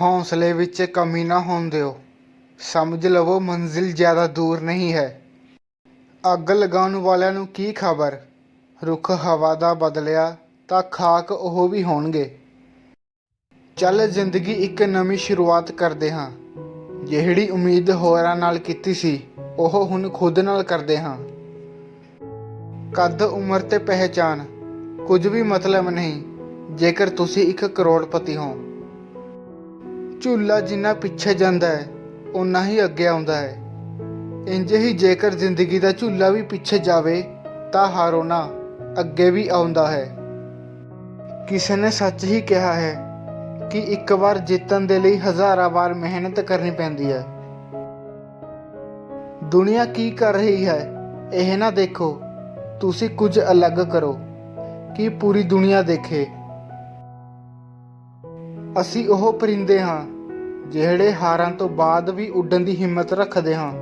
ਹੌਸਲੇ ਵਿੱਚ ਕਮੀ ਨਾ ਹੋਣ ਦਿਓ। ਸਮਝ ਲਵੋ, ਮੰਜ਼ਿਲ ਜ਼ਿਆਦਾ ਦੂਰ ਨਹੀਂ ਹੈ। ਅੱਗ ਲਗਾਉਣ ਵਾਲਿਆਂ ਨੂੰ ਕੀ ਖਬਰ? ਰੁੱਖ ਹਵਾ ਦਾ ਬਦਲਿਆ ਤਾਂ ਖਾਕ ਉਹ ਵੀ ਹੋਣਗੇ। ਚੱਲ ਜ਼ਿੰਦਗੀ ਇੱਕ ਨਵੀਂ ਸ਼ੁਰੂਆਤ ਕਰਦੇ ਹਾਂ। ਜਿਹੜੀ ਉਮੀਦ ਹੋਰਾਂ ਨਾਲ ਕੀਤੀ ਸੀ, ਉਹ ਹੁਣ ਖੁਦ ਨਾਲ ਕਰਦੇ ਹਾਂ। ਕੱਦ, ਉਮਰ ਤੇ ਪਹਿਚਾਨ ਕੁਝ ਵੀ ਮਤਲਬ ਨਹੀਂ, ਜੇਕਰ ਤੁਸੀਂ ਇੱਕ ਕਰੋੜਪਤੀ ਹੋ। ਝੂਲਾ ਜਿੰਨਾ ਪਿੱਛੇ ਜਾਂਦਾ ਹੈ ਉਨਾ ਹੀ ਅੱਗੇ ਆਉਂਦਾ ਹੈ। ਇੰਜ ਹੀ ਜੇਕਰ ਜ਼ਿੰਦਗੀ ਦਾ ਝੂਲਾ ਵੀ ਪਿੱਛੇ ਜਾਵੇ, ਤਾਂ ਹਾਰੋ ਨਾ ਅੱਗੇ ਵੀ ਆਉਂਦਾ ਹੈ। ਕਿਸੇ ਨੇ ਸੱਚ ਹੀ ਕਿਹਾ ਹੈ ਕਿ ਇੱਕ ਵਾਰ ਜਿੱਤਣ ਦੇ ਲਈ ਹਜ਼ਾਰਾਂ ਵਾਰ ਮਿਹਨਤ ਕਰਨੀ ਪੈਂਦੀ ਹੈ। ਦੁਨੀਆ ਕੀ ਕਰ ਰਹੀ ਹੈ, ਇਹ ਨਾ ਦੇਖੋ। ਤੁਸੀਂ ਕੁਝ ਅਲੱਗ ਕਰੋ, ਕਿ ਪੂਰੀ ਦੁਨੀਆ ਦੇਖੇ। ਅਸੀਂ ਉਹ ਪਰਿੰਦੇ ਹਾਂ, ਜਿਹੜੇ ਹਾਰਾਂ ਤੋਂ ਬਾਅਦ ਵੀ ਉੱਡਣ ਦੀ ਹਿੰਮਤ ਰੱਖਦੇ ਹਾਂ।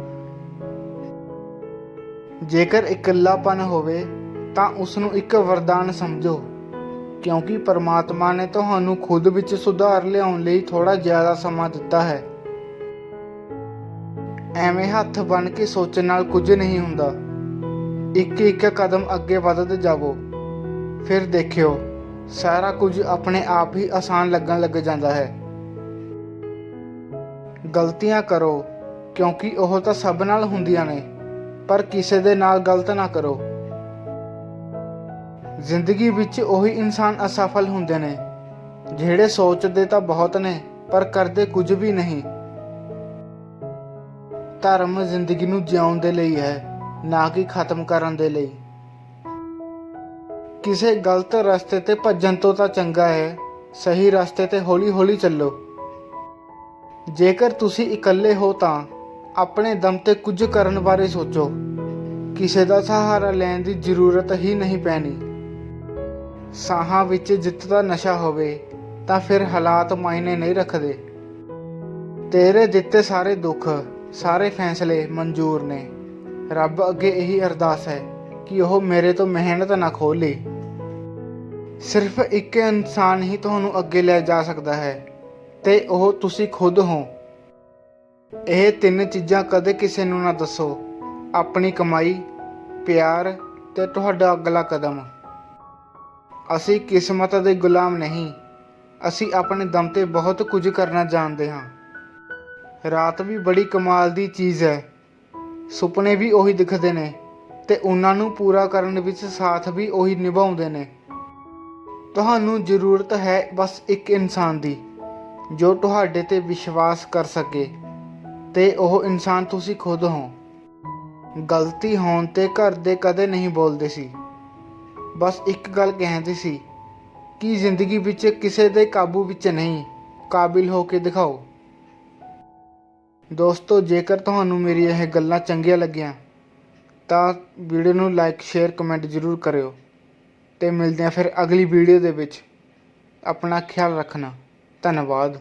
ਜੇਕਰ ਇਕੱਲਾਪਨ ਹੋਵੇ, ਤਾਂ ਉਸ ਨੂੰ ਇੱਕ ਵਰਦਾਨ ਸਮਝੋ, ਕਿਉਂਕਿ ਪਰਮਾਤਮਾ ਨੇ ਤੁਹਾਨੂੰ ਖੁਦ ਵਿੱਚ ਸੁਧਾਰ ਲਿਆਉਣ ਲਈ ਥੋੜਾ ਜ਼ਿਆਦਾ ਸਮਾਂ ਦਿੱਤਾ ਹੈ। ਐਵੇਂ ਹੱਥ ਬਨ ਕੇ ਸੋਚਣ ਨਾਲ ਕੁਝ ਨਹੀਂ ਹੁੰਦਾ। ਇੱਕ ਇੱਕ ਕਦਮ ਅੱਗੇ ਵਧਦੇ ਜਾਵੋ, ਫਿਰ ਦੇਖਿਓ। ਸਾਰਾ ਕੁਝ ਆਪਣੇ ਆਪ ਹੀ ਆਸਾਨ ਲੱਗਣ ਲੱਗ ਜਾਂਦਾ ਹੈ। ਗਲਤੀਆਂ ਕਰੋ, ਕਿਉਂਕਿ ਉਹ ਤਾਂ ਸਭ ਨਾਲ ਹੁੰਦੀਆਂ ਨੇ, ਪਰ ਕਿਸੇ ਦੇ ਨਾਲ ਗਲਤ ਨਾ ਕਰੋ। ਜ਼ਿੰਦਗੀ ਵਿੱਚ ਉਹੀ ਇਨਸਾਨ ਅਸਫਲ ਹੁੰਦੇ ਨੇ, ਜਿਹੜੇ ਸੋਚਦੇ ਤਾਂ ਬਹੁਤ ਨੇ, ਪਰ ਕਰਦੇ ਕੁਝ ਵੀ ਨਹੀਂ। ਧਰਮ ਜ਼ਿੰਦਗੀ ਨੂੰ ਜਿਉਣ ਦੇ ਲਈ ਹੈ, ਨਾ ਕਿ ਖਤਮ ਕਰਨ ਦੇ ਲਈ। ਕਿਸੇ ਗਲਤ ਰਸਤੇ ਤੇ ਭੱਜਣ ਤੋਂ ਤਾਂ ਚੰਗਾ ਹੈ। ਸਹੀ ਰਸਤੇ ਤੇ ਹੌਲੀ-ਹੌਲੀ ਚੱਲੋ। ਜੇਕਰ ਤੁਸੀਂ ਇਕੱਲੇ ਹੋ ਤਾਂ ਆਪਣੇ ਦਮ ਤੇ ਕੁਝ ਕਰਨ ਬਾਰੇ ਸੋਚੋ। ਕਿਸੇ ਦਾ ਸਹਾਰਾ ਲੈਣ ਦੀ ਜ਼ਰੂਰਤ ਹੀ ਨਹੀਂ ਪੈਣੀ। ਸਾਹਾਂ ਵਿੱਚ ਜਿੱਤ ਦਾ ਨਸ਼ਾ ਹੋਵੇ ਤਾਂ ਫਿਰ ਹਾਲਾਤ ਮਾਇਨੇ ਨਹੀਂ ਰੱਖਦੇ। ਤੇਰੇ ਦਿੱਤੇ ਸਾਰੇ ਦੁੱਖ, ਸਾਰੇ ਫੈਸਲੇ ਮਨਜ਼ੂਰ ਨੇ। ਰੱਬ ਅੱਗੇ ਇਹੀ ਅਰਦਾਸ ਹੈ। ਕਿ ਉਹ ਮੇਰੇ ਤੋਂ ਮਿਹਨਤ ਨਾ ਖੋਲੇ ਸਿਰਫ ਇੱਕ ਇਨਸਾਨ ਹੀ ਤੁਹਾਨੂੰ ਅੱਗੇ ਲੈ ਜਾ ਸਕਦਾ ਹੈ, ਤੇ ਉਹ ਤੁਸੀਂ ਖੁਦ ਹੋ। ਇਹ ਤਿੰਨ ਚੀਜ਼ਾਂ ਕਦੇ ਕਿਸੇ ਨੂੰ ਨਾ ਦੱਸੋ। ਆਪਣੀ ਕਮਾਈ, ਪਿਆਰ ਤੇ ਤੁਹਾਡਾ ਅਗਲਾ ਕਦਮ। ਅਸੀਂ ਕਿਸਮਤ ਦੇ ਗੁਲਾਮ ਨਹੀਂ। ਅਸੀਂ ਆਪਣੇ ਦਮ ਤੇ ਬਹੁਤ ਕੁਝ ਕਰਨਾ ਜਾਣਦੇ ਹਾਂ। ਰਾਤ ਵੀ ਬੜੀ ਕਮਾਲ ਦੀ ਚੀਜ਼ ਹੈ। ਸੁਪਨੇ ਵੀ ਉਹੀ ਦਿਖਦੇ ਨੇ। ਤੇ ਉਹਨਾਂ ਨੂੰ ਪੂਰਾ ਕਰਨ ਵਿੱਚ ਸਾਥ ਵੀ ਉਹੀ ਨਿਭਾਉਂਦੇ ਨੇ। ਤੁਹਾਨੂੰ ਜ਼ਰੂਰਤ ਹੈ ਬਸ ਇੱਕ ਇਨਸਾਨ ਦੀ, ਜੋ ਤੁਹਾਡੇ ਤੇ ਵਿਸ਼ਵਾਸ ਕਰ ਸਕੇ, ਤੇ ਉਹ ਇਨਸਾਨ ਤੁਸੀਂ ਖੁਦ ਹੋ। ਗਲਤੀ ਹੋਣ ਤੇ ਘਰ ਦੇ ਕਦੇ ਨਹੀਂ ਬੋਲਦੇ ਸੀ। ਬਸ ਇੱਕ ਗੱਲ ਕਹਿੰਦੇ ਸੀ ਕਿ ਜ਼ਿੰਦਗੀ ਵਿੱਚ ਕਿਸੇ ਦੇ ਕਾਬੂ ਵਿੱਚ ਨਹੀਂ, ਕਾਬਿਲ ਹੋ ਕੇ ਦਿਖਾਓ। ਦੋਸਤੋ, ਜੇਕਰ ਤੁਹਾਨੂੰ ਮੇਰੀ ਇਹ ਗੱਲਾਂ ਚੰਗੀਆਂ ਲੱਗੀਆਂ ਤਾਂ ਵੀਡੀਓ ਨੂੰ ਲਾਈਕ ਸ਼ੇਅਰ ਕਮੈਂਟ ਜ਼ਰੂਰ ਕਰਿਓ। ਅਤੇ ਮਿਲਦੇ ਹਾਂ ਫਿਰ ਅਗਲੀ ਵੀਡੀਓ ਦੇ ਵਿੱਚ। ਆਪਣਾ ਖਿਆਲ ਰੱਖਣਾ। ਧੰਨਵਾਦ।